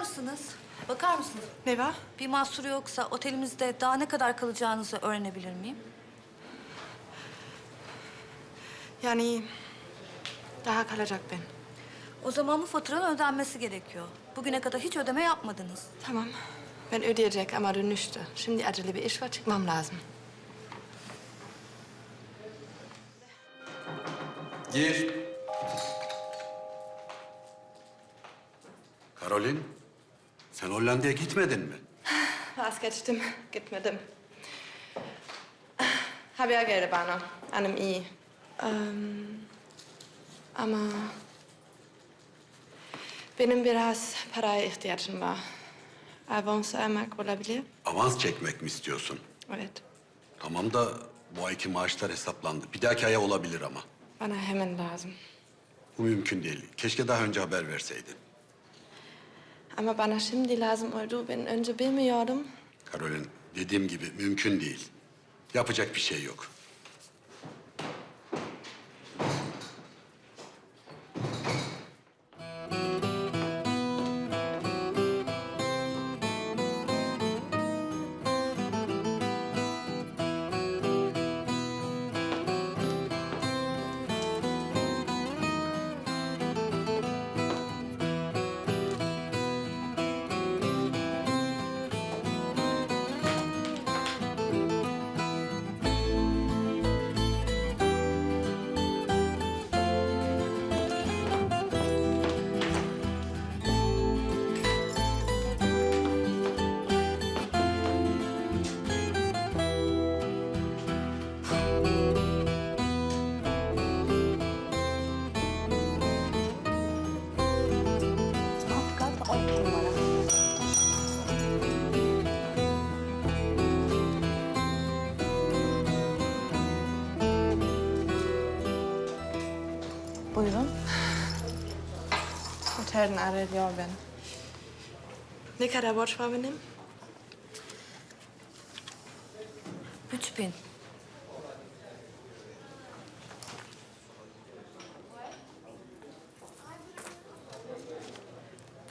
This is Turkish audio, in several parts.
mısınız? Bakar mısınız? Ne var? Bir mahsuru yoksa otelimizde daha ne kadar kalacağınızı öğrenebilir miyim? Yani daha kalacak ben. O zaman bu faturanın ödenmesi gerekiyor. Bugüne kadar hiç ödeme yapmadınız. Tamam. Ben ödeyecek ama dönüşte. Şimdi acele bir iş var, çıkmam lazım. Gir. Karolin, sen Hollanda'ya gitmedin mi? Vazgeçtim, gitmedim. Haber geldi bana, hanım iyi. Em, ama benim biraz paraya ihtiyacım var. Avans almak olabilir. Avans çekmek mi istiyorsun? Evet, Tamam da bu ayki maaşlar hesaplandı. Bir dahaki aya olabilir ama. bana hemen lazım. Bu mümkün değil. Keşke daha önce haber verseydin. Ama bana şimdi lazım oldu. Ben önce bilmiyordum. Karolin, dediğim gibi mümkün değil. Yapacak bir şey yok. Buyurun. Otelden arıyor ben. Ne kadar borç var benim? Üç bin.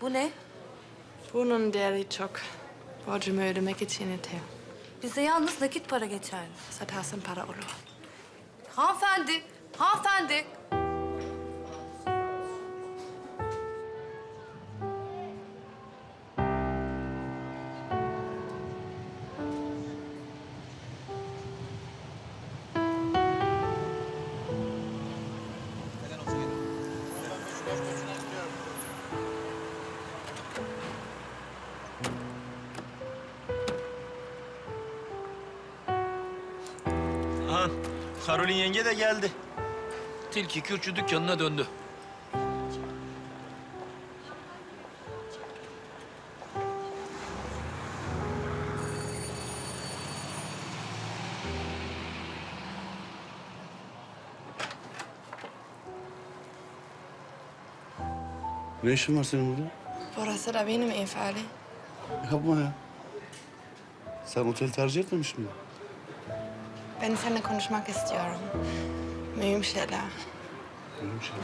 Bu ne? Bunun değeri çok. Borcumu ödemek için yeter. Bize yalnız nakit para geçerli. Satarsın para olur. Hanımefendi, hanımefendi. Karolin yenge de geldi. Tilki Kürkçü dükkanına döndü. Ne işin var senin burada? Burası da benim ev Ali. Yapma ya. Sen otel tercih etmemiş miydin? Ben seninle konuşmak istiyorum. Mühim şeyler. Öyle bir şey var.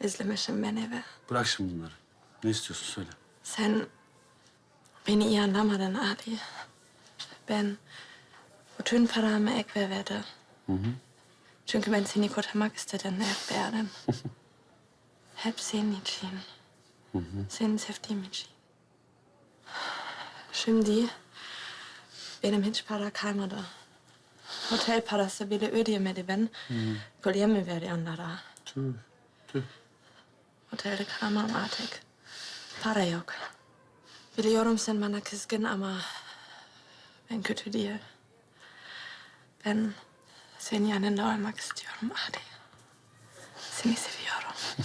Özlemişim ben eve. Bırak şimdi bunları. Ne istiyorsun söyle. Sen beni iyi anlamadın Ali. Ben bütün paramı ekve verdim. Çünkü ben seni kurtarmak istedim verdim. hep senin için. Seni sevdiğim için. Şimdi benim hiç para kalmadı. Otel parası bile ödeyemedi ben. Kolyemi verdi onlara. Tüh, tüh. Otelde kalamam artık. Para yok. Biliyorum sen bana kızgın ama ben kötü değil. Ben senin yanında olmak istiyorum Adi. Seni seviyorum.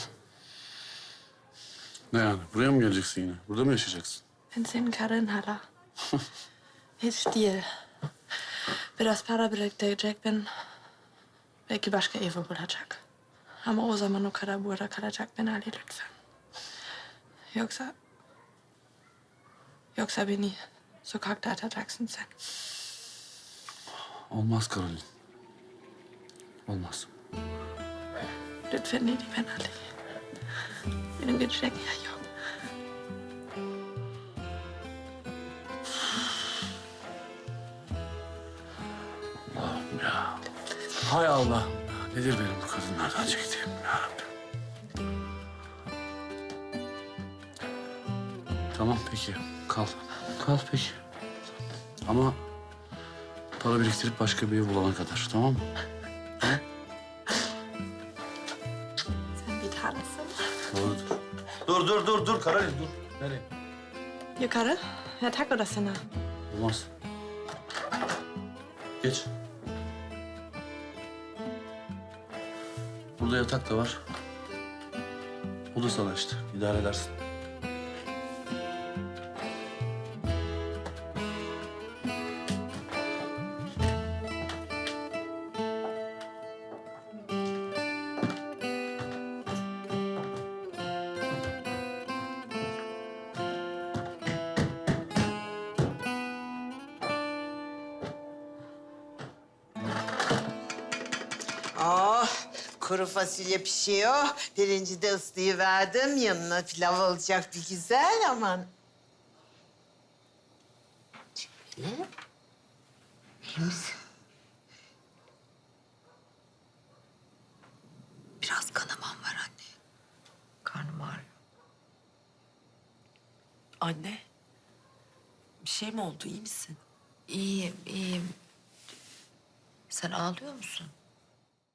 Ne yani? Buraya mı geleceksin yine? Burada mı yaşayacaksın? Ben senin karın hala. Hiç değil. Biraz para biriktirecek ben. Belki başka evi bulacak. Ama o zaman o kadar burada kalacak ben Ali lütfen. Yoksa... Yoksa beni sokakta atacaksın sen. Olmaz Karolin. Olmaz. Lütfen dedi ben Ali. Benim gidecek yer yok. Allah'ım ya. Hay Allah. Nedir benim bu kadınlardan çektiğim ya Rabbim. Tamam peki. Kal. Kal peki. Ama para biriktirip başka bir ev bulana kadar tamam mı? Sen bir tanesin. Doğrudur. Dur dur dur dur Karolin dur. Nereye? Yukarı yatak odasına. Olmaz. Geç. Burada yatak da var. O da sana işte. İdare edersin. Kuru fasulye pişiyor. Pirinci de ıslayı verdim. Yanına pilav olacak bir güzel aman. Ne? İyi misin? Biraz kanamam var anne. Karnım ağrıyor. Anne. Bir şey mi oldu? iyi misin? İyiyim, iyiyim. Sen ağlıyor musun?